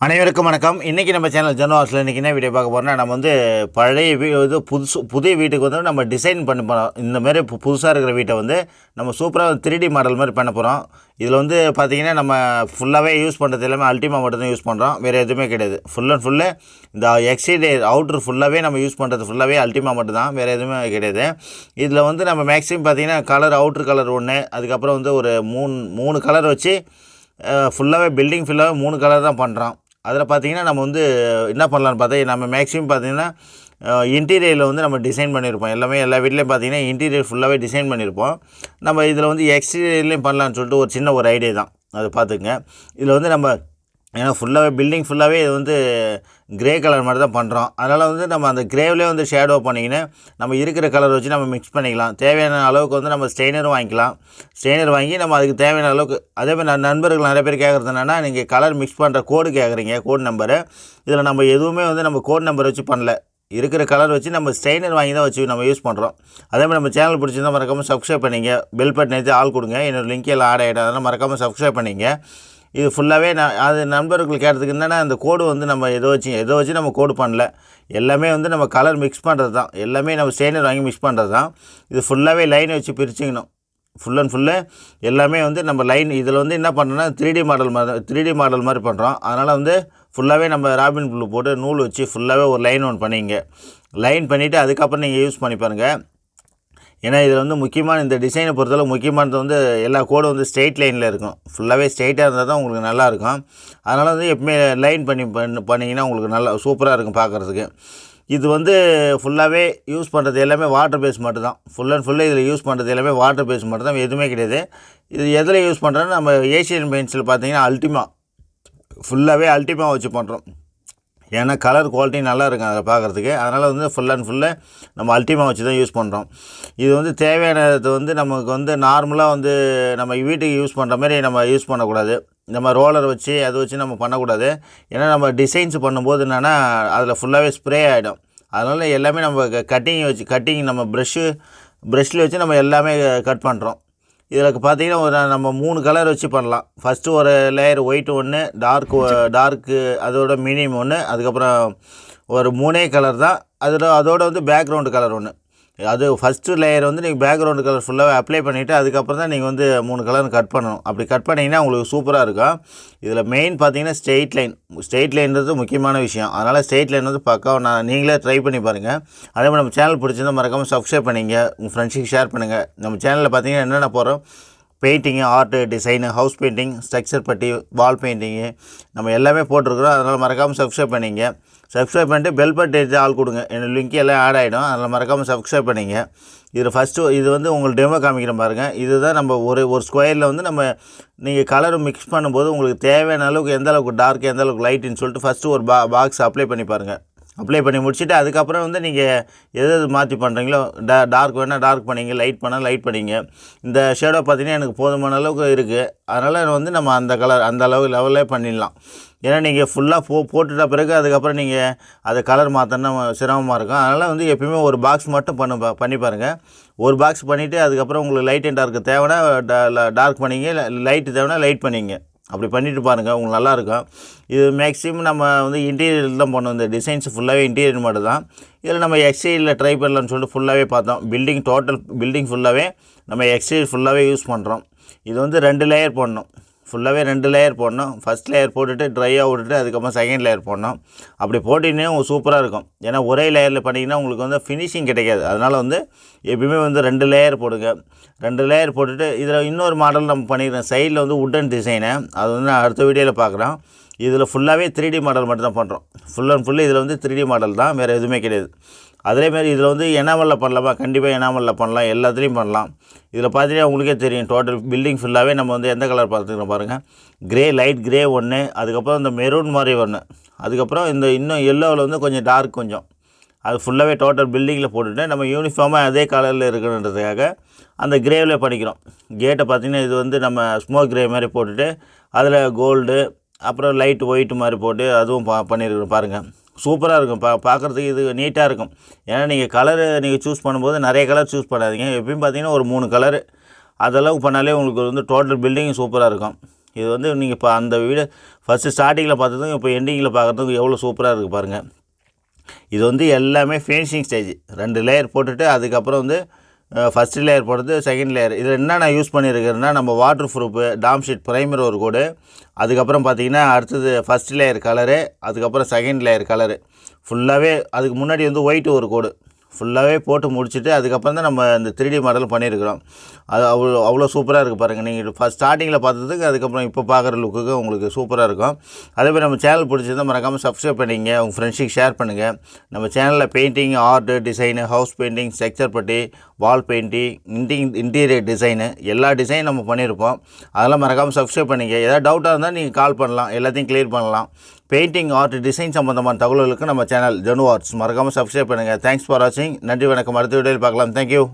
அனைவருக்கும் வணக்கம். இன்றைக்கி நம்ம சேனல் ஜெனவாஸில் இன்றைக்கி என்ன வீடியோ பார்க்க போகிறோம்னா நம்ம வந்து பழைய வீ இது புதுசு புதிய வீட்டுக்கு வந்து நம்ம டிசைன் பண்ணி போகிறோம் இந்தமாரி பு புதுசாக இருக்கிற வீட்டை வந்து நம்ம சூப்பராக த்ரீ டி மாடல் மாதிரி பண்ண போகிறோம் இதில் வந்து பார்த்திங்கன்னா நம்ம ஃபுல்லாகவே யூஸ் பண்ணுறது எல்லாமே அல்டிமா மட்டும் தான் யூஸ் பண்ணுறோம் வேறு எதுவுமே கிடையாது. ஃபுல் அண்ட் ஃபுல்லு இந்த எக்ஸைடு அவுட்ரு ஃபுல்லாகவே நம்ம யூஸ் பண்ணுறது ஃபுல்லாகவே அல்டிமா மட்டும் தான். வேறு எதுவுமே கிடையாது. இதில் வந்து நம்ம மேக்ஸிமம் பார்த்திங்கன்னா கலர் அவுட்ரு கலர் ஒன்று அதுக்கப்புறம் வந்து ஒரு மூணு மூணு கலர் வச்சு ஃபுல்லாகவே பில்டிங் ஃபுல்லாகவே மூணு கலர் தான் பண்ணுறோம் அதில் பார்த்தீங்கன்னா நம்ம வந்து என்ன பண்ணலான்னு பார்த்தா நம்ம மேக்ஸிமம் பார்த்தீங்கன்னா இன்டீரியரில் வந்து நம்ம டிசைன் பண்ணியிருப்போம். எல்லாமே எல்லா வீட்லேயும் பார்த்தீங்கன்னா இன்டீரியர் ஃபுல்லாகவே டிசைன் பண்ணியிருப்போம். நம்ம இதில் வந்து எக்ஸ்டீரியர்லேயும் பண்ணலான்னு சொல்லிட்டு ஒரு சின்ன ஒரு ஐடியா தான். அதை பார்த்துக்குங்க. இதில் வந்து நம்ம ஏன்னா ஃபுல்லாகவே பில்டிங் ஃபுல்லாகவே இது வந்து கிரே கலர் மாதிரி தான் பண்ணுறோம் அதனால் வந்து நம்ம அந்த கிரேவிலே வந்து ஷேடோ பண்ணிக்கின்னு நம்ம இருக்கிற கலர் வச்சு நம்ம மிக்ஸ் பண்ணிக்கலாம். தேவையான அளவுக்கு வந்து நம்ம ஸ்டெயினரும் வாங்கிக்கலாம். ஸ்டெயினர் வாங்கி நம்ம அதுக்கு தேவையான அளவுக்கு அதே மாதிரி நான் நண்பர்கள் நிறைய பேர் கேட்குறது என்னென்னா நீங்கள் கலர் மிக்ஸ் பண்ணுற கோடு கேட்குறீங்க கோட் நம்பரு இதில் நம்ம எதுவுமே வந்து நம்ம கோட் நம்பர் வச்சு பண்ணல. இருக்கிற கலர் வச்சு நம்ம ஸ்டெயினர் வாங்கி தான் வச்சு நம்ம யூஸ் பண்ணுறோம் அதே மாதிரி நம்ம சேனல் பிடிச்சிருந்தா மறக்காமல் சப்ஸ்கிரைப் பண்ணிங்க. பெல் பட்டன் எடுத்து ஆள் கொடுங்க. என்னோட லிங்க் எல்லாம் ஆட் ஆகிடும் அதெல்லாம் மறக்காமல் சப்ஸ்கிரைப் பண்ணிங்க. இது ஃபுல்லாகவே நான் அது நண்பர்கள் கேட்டதுக்கு என்னென்னா அந்த கோடு வந்து நம்ம எதோ வச்சு எதோ வச்சு நம்ம கோடு பண்ணல. எல்லாமே வந்து நம்ம கலர் மிக்ஸ் பண்ணுறது தான். எல்லாமே நம்ம ஸ்டெயினர் வாங்கி மிக்ஸ் பண்ணுறது தான். இது ஃபுல்லாகவே லைன் வச்சு பிரிச்சுக்கணும். ஃபுல் அண்ட் ஃபுல்லு எல்லாமே வந்து நம்ம லைன் இதில் வந்து என்ன பண்ணுறோன்னா த்ரீ டி மாடல் மாதிரி த்ரீ டி மாடல் மாதிரி பண்ணுறோம் அதனால் வந்து ஃபுல்லாகவே நம்ம ராபின் புல்லு போட்டு நூல் வச்சு ஃபுல்லாகவே ஒரு லைன் ஒன்று பண்ணிங்க. லைன் பண்ணிவிட்டு அதுக்கப்புறம் நீங்கள் யூஸ் பண்ணி பாருங்கள் ஏன்னா இதில் வந்து முக்கியமான இந்த டிசைனை பொறுத்தளவு முக்கியமானது வந்து எல்லா கோடும் வந்து ஸ்ட்ரெயிட் லைனில் இருக்கும். ஃபுல்லாகவே ஸ்ட்ரெயிட்டாக இருந்தால் தான் உங்களுக்கு நல்லாயிருக்கும் அதனால் வந்து எப்பவுமே லைன் பண்ணி பண்ணு பண்ணிங்கன்னா உங்களுக்கு நல்லா சூப்பராக இருக்கும் பார்க்குறதுக்கு இது வந்து ஃபுல்லாகவே யூஸ் பண்ணுறது எல்லாமே வாட்டர் பேஸ் மட்டும் தான் ஃபுல் அண்ட் ஃபுல்லாக இதில் யூஸ் பண்ணுறது எல்லாமே வாட்டர் பேஸ் மட்டும் தான் எதுவுமே கிடையாது. இது எதில் யூஸ் பண்ணுறோன்னா நம்ம ஏஷியன் பெயிண்ட்ஸில் பார்த்தீங்கன்னா அல்டிமா ஃபுல்லாகவே அல்டிமா வச்சு பண்ணுறோம் ஏன்னா கலர் குவாலிட்டி நல்லா இருக்கும் அதில் பார்க்குறதுக்கு. அதனால் வந்து ஃபுல் அண்ட் ஃபுல்லு நம்ம அல்டிமா வச்சு தான் யூஸ் பண்ணுறோம் இது வந்து தேவையானது வந்து நமக்கு வந்து நார்மலாக வந்து நம்ம வீட்டுக்கு யூஸ் பண்ணுற மாதிரி நம்ம யூஸ் பண்ணக்கூடாது. நம்ம ரோலர் வச்சு அதை வச்சு நம்ம பண்ணக்கூடாது. ஏன்னா நம்ம டிசைன்ஸ் பண்ணும்போது என்னென்னா அதில் ஃபுல்லாகவே ஸ்ப்ரே ஆகிடும் அதனால் எல்லாமே நம்ம கட்டிங் வச்சு கட்டிங் நம்ம ப்ரெஷ்ஷு ப்ரெஷ்ஷில் வச்சு நம்ம எல்லாமே கட் பண்ணுறோம் இதில் பார்த்தீங்கன்னா ஒரு நம்ம மூணு கலர் வச்சு பண்ணலாம். ஃபஸ்ட்டு ஒரு லேயர் ஒயிட் ஒன்று டார்க் டார்க்கு அதோட மினிமம் ஒன்று அதுக்கப்புறம் ஒரு மூணே கலர் தான். அதில் அதோட வந்து பேக்ரவுண்டு கலர் ஒன்று அது ஃபஸ்ட்டு லேயர் வந்து நீங்கள் பேக்ரவுண்டு கலர் ஃபுல்லாகவே அப்ளை பண்ணிவிட்டு அதுக்கப்புறம் தான் நீங்கள் வந்து மூணு கலர் கட் பண்ணணும். அப்படி கட் பண்ணிங்கன்னா உங்களுக்கு சூப்பராக இருக்கும். இதில் மெயின் பார்த்தீங்கன்னா ஸ்ட்ரெயிட் லைன் ஸ்ட்ரெயிட் லைன்றது முக்கியமான விஷயம். அதனால் ஸ்ட்ரெயிட் லைன் வந்து பக்காவை நான் நீங்களே ட்ரை பண்ணி பாருங்கள் அதே மாதிரி நம்ம சேனல் பிடிச்சிருந்தா மறக்காமல் சப்ஸ்கிரைப் பண்ணிங்க. உங்கள் ஃப்ரெண்ட்ஸுக்கு ஷேர் பண்ணுங்கள் நம்ம சேனலில் பார்த்தீங்கன்னா என்னென்ன போகிறோம் painting art design house painting structure putty wall painting நம்ம எல்லாமே போட்டிருக்கிறோம். அதனால் மறக்காமல் சப்ஸ்கிரைப் பண்ணிங்க. சப்ஸ்கிரைப் பண்ணிட்டு பெல் பட் எடுத்து ஆள் கொடுங்க. என்னோடய லிங்க் எல்லாம் ஆட் ஆகிடும் அதனால் மறக்காமல் சப்ஸ்கிரைப் பண்ணிங்க. இதில் ஃபஸ்ட்டு இது வந்து உங்களுக்கு டெமோ காமிக்கிறேன் பாருங்கள் இதுதான் நம்ம ஒரு ஒரு ஸ்கொயரில் வந்து நம்ம நீங்கள் கலர் மிக்ஸ் பண்ணும்போது உங்களுக்கு தேவையான அளவுக்கு எந்த அளவுக்கு டார்க் எந்த அளவுக்கு லைட்டுன்னு சொல்லிட்டு ஃபஸ்ட்டு ஒரு பா பாக்ஸ் அப்ளை பண்ணி பாருங்கள் அப்ளை பண்ணி முடிச்சுட்டு அதுக்கப்புறம் வந்து நீங்கள் எது எது மாற்றி பண்ணுறீங்களோ டா டார்க் வேணால் டார்க் பண்ணிங்க லைட் பண்ணால் லைட் பண்ணிங்க. இந்த ஷேடோ பார்த்தீங்கன்னா எனக்கு போதுமான அளவுக்கு இருக்குது அதனால் வந்து நம்ம அந்த கலர் அந்த அளவு லெவலே பண்ணிடலாம். ஏன்னா நீங்கள் ஃபுல்லாக போ போட்டுட்ட பிறகு அதுக்கப்புறம் நீங்கள் அதை கலர் மாற்றினா சிரமமாக இருக்கும். அதனால் வந்து எப்பயுமே ஒரு பாக்ஸ் மட்டும் பண்ண பா- பண்ணி பாருங்கள் ஒரு பாக்ஸ் பண்ணிவிட்டு அதுக்கப்புறம் உங்களுக்கு லைட் அண்ட் டார்க் தேவைன்னா டார்க் பண்ணிங்க லைட்டு தேவைன்னா லைட் பண்ணிங்க. அப்படி பண்ணிட்டு பாருங்கள் உங்களுக்கு நல்லாயிருக்கும். இது மேக்ஸிமம் நம்ம வந்து இன்டீரியர் தான் பண்ணோம் இந்த டிசைன்ஸ் ஃபுல்லாகவே இன்டீரியர் மட்டும் தான் இதில் நம்ம எக்ஸ்டீரியரில் ட்ரை பண்ணலாம்னு சொல்லிட்டு ஃபுல்லாகவே பார்த்தோம். பில்டிங் டோட்டல் பில்டிங் ஃபுல்லாகவே நம்ம எக்ஸ்டீரியர் ஃபுல்லாகவே யூஸ் பண்ணுறோம் இது வந்து ரெண்டு லேயர் போடணும். ஃபுல்லாகவே ரெண்டு லேயர் போடணும். ஃபஸ்ட் லேயர் போட்டுட்டு ட்ரையாக விட்டுட்டு அதுக்கப்புறம் செகண்ட் லேயர் போடணும். அப்படி போட்டிங்கன்னா உங்களுக்கு சூப்பராக இருக்கும். ஏன்னா ஒரே லேயரில் பண்ணிங்கன்னா உங்களுக்கு வந்து ஃபினிஷிங் கிடைக்காது. அதனால் வந்து எப்பயுமே வந்து ரெண்டு லேயர் போடுங்க. ரெண்டு லேயர் போட்டுட்டு இதில் இன்னொரு மாடல் நம்ம பண்ணிக்கிறோம். சைடில் வந்து உட்டன் டிசைனு அது வந்து நான் அடுத்த வீடியோவில் பார்க்குறோம் இதில் ஃபுல்லாகவே த்ரீ டி மாடல் மட்டும் தான் பண்ணுறோம் ஃபுல் அண்ட் ஃபுல்லு இதில் வந்து த்ரீ டி மாடல் தான். வேறு எதுவுமே கிடையாது. அதேமாரி இதில் வந்து எனாமலில் பண்ணலாமா? கண்டிப்பாக எனாமலில் பண்ணலாம். எல்லாத்துலேயும் பண்ணலாம். இதில் பார்த்தீங்கன்னா உங்களுக்கே தெரியும். டோட்டல் பில்டிங் ஃபுல்லாகவே நம்ம வந்து எந்த கலர் பார்த்துக்கிறோம் பாருங்கள் க்ரே லைட் க்ரே ஒன்று அதுக்கப்புறம் இந்த மெரூன் மாதிரி ஒன்று அதுக்கப்புறம் இந்த இன்னும் எல்லோவில் வந்து கொஞ்சம் டார்க் கொஞ்சம். அது ஃபுல்லாகவே டோட்டல் பில்டிங்கில் போட்டுட்டு நம்ம யூனிஃபார்மாக அதே கலரில் இருக்கணுன்றதுக்காக அந்த கிரேவில் பண்ணிக்கிறோம். கேட்டை பார்த்திங்கன்னா இது வந்து நம்ம ஸ்மோக் கிரே மாதிரி போட்டுட்டு அதில் கோல்டு அப்புறம் லைட் ஒயிட் மாதிரி போட்டு அதுவும் பா பண்ணியிருக்கிறோம் பாருங்கள் சூப்பராக இருக்கும். பா பார்க்குறதுக்கு இது நீட்டாக இருக்கும். ஏன்னா நீங்கள் கலரு நீங்கள் சூஸ் பண்ணும்போது நிறைய கலர் சூஸ் பண்ணாதீங்க. எப்பயும் பார்த்தீங்கன்னா ஒரு மூணு கலரு அதெல்லாம் பண்ணாலே உங்களுக்கு வந்து டோட்டல் பில்டிங் சூப்பராக இருக்கும். இது வந்து நீங்கள் இப்போ அந்த வீடு ஃபஸ்ட்டு ஸ்டார்டிங்கில் பார்த்ததும் இப்போ எண்டிங்கில் பார்க்குறதுக்கு எவ்வளோ சூப்பராக இருக்குது பாருங்கள் இது வந்து எல்லாமே ஃபினிஷிங் ஸ்டேஜ் ரெண்டு லேயர் போட்டுட்டு அதுக்கப்புறம் வந்து ஃபஸ்ட் லேயர் போடுறது செகண்ட் லேயர் இதில் என்ன நான் யூஸ் பண்ணியிருக்கிறேன்னா நம்ம வாட்டர் ப்ரூஃபு டாம் ஷீட் ப்ரைமர் ஒரு கோடு. அதுக்கப்புறம் பார்த்தீங்கன்னா அடுத்தது ஃபஸ்ட் லேயர் கலரு அதுக்கப்புறம் செகண்ட் லேயர் கலரு ஃபுல்லாகவே அதுக்கு முன்னாடி வந்து ஒயிட் ஒரு கோடு. ஃபுல்லாகவே போட்டு முடிச்சுட்டு அதுக்கப்புறம் தான் நம்ம இந்த 3D மாடல் பண்ணியிருக்கிறோம் அது அவ்வளோ அவ்வளோ சூப்பராக இருக்குது பாருங்கள் நீங்கள் ஃபஸ்ட் ஸ்டார்டிங்கில் பார்த்ததுக்கு அதுக்கப்புறம் இப்போ பார்க்குற லுக்குக்கு உங்களுக்கு சூப்பராக இருக்கும். அதே மாதிரி நம்ம சேனல் பிடிச்சிருந்தால் மறக்காமல் சப்ஸ்கிரைப் பண்ணிங்க உங்கள் ஃப்ரெண்ட்ஸுக்கு ஷேர் பண்ணுங்கள் நம்ம சேனலில் painting art design house painting structure putty wall painting இன்டிங் interior design எல்லா டிசைன் நம்ம பண்ணியிருப்போம். அதெல்லாம் மறக்காமல் சப்ஸ்கிரைப் பண்ணிக்க ஏதாவது டவுட்டாக இருந்தால் நீங்கள் கால் பண்ணலாம். எல்லாத்தையும் க்ளியர் பண்ணலாம். பெயிண்டிங் ஆர்ட் டிசைன் சம்மந்தமான தகவல்களுக்கு நம்ம சேனல் ஜனு ஆர்ட்ஸ் மறக்காமல் சப்ஸ்கிரைப் பண்ணுங்கள் தேங்க்ஸ் ஃபார் வாட்சிங் நன்றி வணக்கம். அடுத்த வீடியோவில் பார்க்கலாம். தேங்க்யூ